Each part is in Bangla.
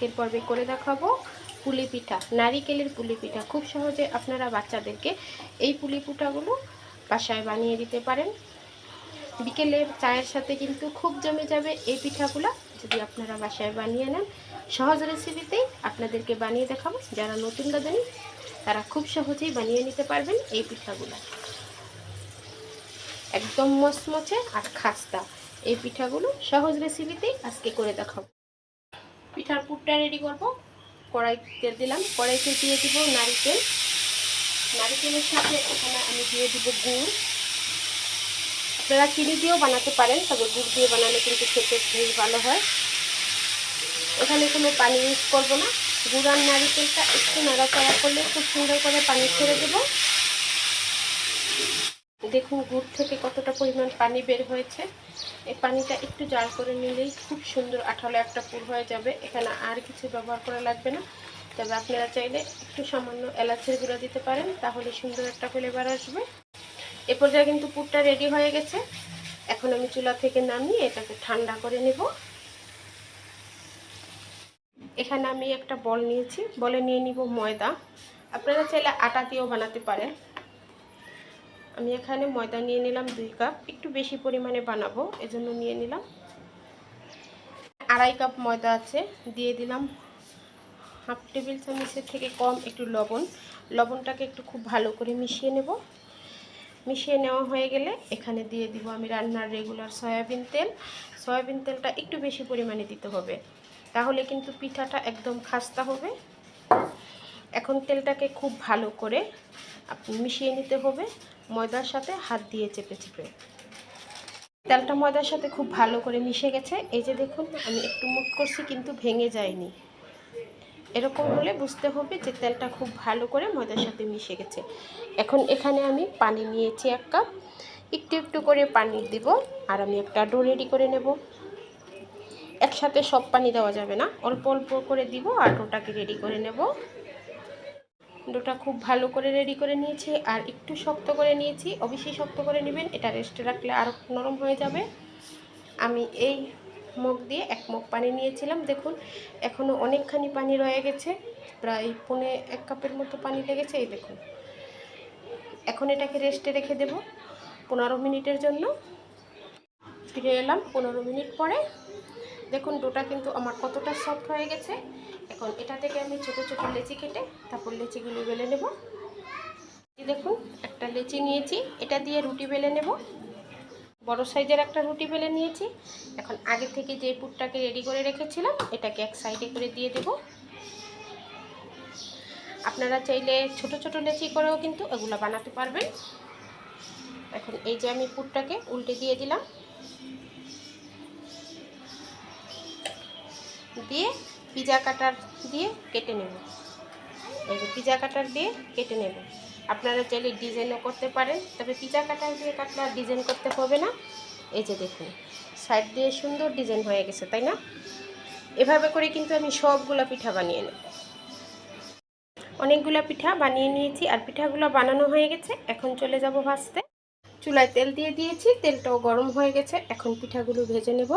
আজকের পর্বে করে দেখাবো পুলি পিঠা, নারিকেলের পুলি পিঠা। খুব সহজে আপনারা বাচ্চাদেরকে এই পুলি পিঠাগুলো বাসায় বানিয়ে দিতে পারেন। বিকেলে চায়ের সাথে কিন্তু খুব জমে যাবে এই পিঠাগুলো। যদি আপনারা বাসায় বানিয়ে নেন, সহজ রেসিপিতেই আপনাদেরকে বানিয়ে দেখাবো। যারা নতুন রাঁধুনি তারা খুব সহজেই বানিয়ে নিতে পারবেন এই পিঠাগুলো। একদম মচমচে আর খাস্তা। এই পিঠাগুলো সহজ রেসিপিতেই আজকে করে দেখাবো। পিঠার পুরটা রেডি করব। কড়াই তেল দিলাম, কড়াইতে দিয়ে দিব নারিকেল। নারিকেলের সাথে এখানে আমি দিয়ে দিব গুড়। আপনারা চিনি দিয়েও বানাতে পারেন, তবে গুড় দিয়ে বানালে কিন্তু খেতে বেশ ভালো হয়। এখানে কোনো পানি ইউজ করব না। গুড় আর নারিকেলটা একটু নাড়াচাড়া করলে খুব সুন্দর করে পানি ছেড়ে দেবো। দেখুন, গুড় থেকে কতটা পরিমাণ পানি বের হয়েছে। এই পানিটা একটু জাল করে নিলেই খুব সুন্দর আঠালো একটা পুর হয়ে যাবে। এখানে আর কিছু ব্যবহার করা লাগবে না। তবে আপনারা চাইলে একটু সামান্য এলাচের গুঁড়া দিতে পারেন, তাহলে সুন্দর একটা ফ্লেভার আসবে। এ পর্যায়ে কিন্তু পুরটা রেডি হয়ে গেছে। এখন আমি চুলা থেকে নামিয়ে এটাকে ঠান্ডা করে নেব। এখানে আমি একটা বল নিয়েছি। বলে নিয়ে নিব ময়দা। আপনারা চাইলে আটা দিয়েও বানাতে পারেন। আমি এখানে ময়দা নিয়ে নিলাম দুই কাপ। একটু বেশি পরিমাণে বানাবো, এজন্য নিয়ে নিলাম। আড়াই কাপ ময়দা আছে, দিয়ে দিলাম হাফ টেবিল চামচের থেকে কম একটু লবণ। লবণটাকে একটু খুব ভালো করে মিশিয়ে নেব। মিশিয়ে নেওয়া হয়ে গেলে এখানে দিয়ে দিব আমি রান্নার রেগুলার সয়াবিন তেল। সয়াবিন তেলটা একটু বেশি পরিমাণে দিতে হবে, তাহলে কিন্তু পিঠাটা একদম খাস্তা হবে। এখন তেলটাকে খুব ভালো করে মিশিয়ে নিতে হবে। ময়দার সাথে হাত দিয়ে চেপে চেপে। তেলটা ময়দার সাথে খুব ভালো করে মিশে গেছে। এই যে দেখুন, আমি একটু মুখ করছি, কিন্তু ভেঙে যায়নি। এরকম হলে বুঝতে হবে যে তেলটা খুব ভালো করে ময়দার সাথে মিশে গেছে। এখন এখানে আমি পানি নিয়েছি এক কাপ। একটু একটু করে পানি দিব আর আমি একটা ডো রেডি করে নেব। একসাথে সব পানি দেওয়া যাবে না। অল্প অল্প করে দিব আর ডোটাকে রেডি করে নেব। ডোটা খুব ভালো করে রেডি করে নিয়েছি আর একটু শক্ত করে নিয়েছি। অবশ্যই শক্ত করে নেবেন, এটা রেস্টে রাখলে আরও নরম হয়ে যাবে। আমি এই মগ দিয়ে এক মগ পানি নিয়েছিলাম, দেখুন এখনও অনেকখানি পানি রয়ে গেছে, প্রায় পৌনে এক কাপের মতো পানি লেগেছে, এই দেখুন। এখন এটাকে রেস্টে রেখে দেব পনেরো মিনিটের জন্য। ফিরে এলাম পনেরো মিনিট পরে। দেখুন, ডোটা কিন্তু আমার কতটা সফট হয়ে গেছে। এখন এটা থেকে আমি ছোট ছোট লেচি কেটে তারপর লেচিগুলো বেলে নেব। দেখুন, একটা লেচি নিয়েছি, এটা দিয়ে রুটি বেলে নেব। বড় সাইজের একটা রুটি বেলে নিয়েছি। এখন আগে থেকে যে পুরটাকে রেডি করে রেখেছিলাম, এটাকে এক সাইডে করে দিয়ে দেব। আপনারা চাইলে ছোট ছোট লেচি করেও কিন্তু এগুলো বানাতে পারবেন। এখন এই যে আমি পুরটাকে উল্টে দিয়ে দিলাম। দিয়ে পিজা কাটার দিয়ে কেটে নেব। এই পিজা কাটার দিয়ে কেটে নেব। আপনারা চাইলে ডিজাইনও করতে পারেন, তবে পিজা কাটার দিয়ে কাটলে আর ডিজাইন করতে হবে না। এই যে দেখুন, সাইড দিয়ে সুন্দর ডিজাইন হয়ে গেছে, তাই না? এভাবে করে কিন্তু আমি সবগুলো পিঠা বানিয়ে নেব। অনেকগুলো পিঠা বানিয়ে নিয়েছি, আর পিঠাগুলো বানানো হয়ে গেছে। এখন চলে যাব ভাজতে। চুলায় তেল দিয়ে দিয়েছি, তেলটাও গরম হয়ে গেছে। এখন পিঠাগুলো ভেজে নেব।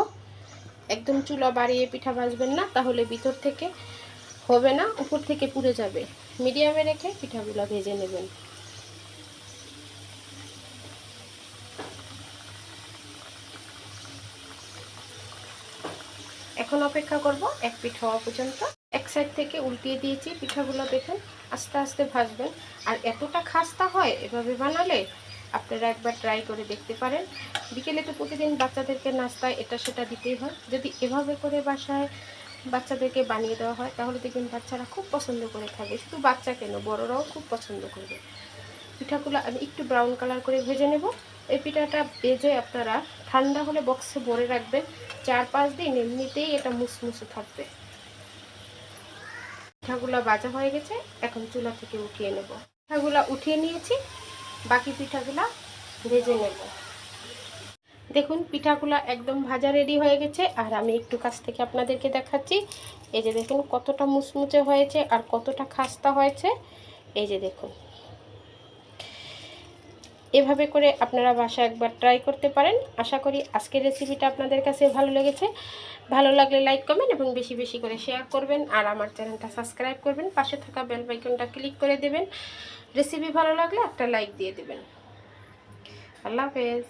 একদম চুলা বাড়িয়ে পিঠা ভাজবেন না, তাহলে ভিতর থেকে হবে না, উপর থেকে পুড়ে যাবে। মিডিয়ামে রেখে পিঠাগুলো ভেজে নেবেন। এখন অপেক্ষা করব এক পিঠ হওয়া পর্যন্ত। এক সাইড থেকে উল্টিয়ে দিয়েছি পিঠাগুলো, দেখেন, আস্তে আস্তে ভাজবেন। আর এতটা খাস্তা হয় এভাবে বানালে আপনারা একবার ট্রাই করে দেখতে পারেন। বিকেলে তো প্রতিদিন বাচ্চাদেরকে নাস্তায় এটা সেটা দিতেই হয়। যদি এভাবে করে বাসায় বাচ্চাদেরকে বানিয়ে দেওয়া হয়, তাহলে দেখবেন বাচ্চারা খুব পছন্দ করে খাবে। শুধু বাচ্চা কেন, বড়রাও খুব পছন্দ করবে। পিঠাগুলো আমি একটু ব্রাউন কালার করে ভেজে নেব। এই পিঠাটা ভেজে আপনারা ঠান্ডা হলে বক্সে ভরে রাখবেন। চার পাঁচ দিন এমনিতেই এটা মুসমুসে থাকবে। পিঠাগুলো বাজা হয়ে গেছে, এখন চুলা থেকে উঠিয়ে নেব। পিঠাগুলো উঠিয়ে নিয়েছি। বাকি পিঠাগুলা ভেজে নেব। দেখুন, পিঠাগুলা একদম ভাজা রেডি হয়ে গেছে। আর আমি একটু কাছ থেকে আপনাদেরকে দেখাচ্ছি। এই যে দেখুন, কতটা মুচমুচে হয়েছে আর কতটা খাস্তা হয়েছে। এই যে দেখুন। এভাবে করে আপনারা বাসা একবার ট্রাই করতে পারেন। আশা করি আজকের রেসিপিটা আপনাদের কাছে ভালো লেগেছে। ভালো লাগলে লাইক করবেন এবং বেশি বেশি করে শেয়ার করবেন আর আমার চ্যানেলটা সাবস্ক্রাইব করবেন। পাশে থাকা বেল বাইকনটা ক্লিক করে দেবেন। রেসিপি ভালো লাগলে একটা লাইক দিয়ে দেবেন। আল্লাহ হাফেজ।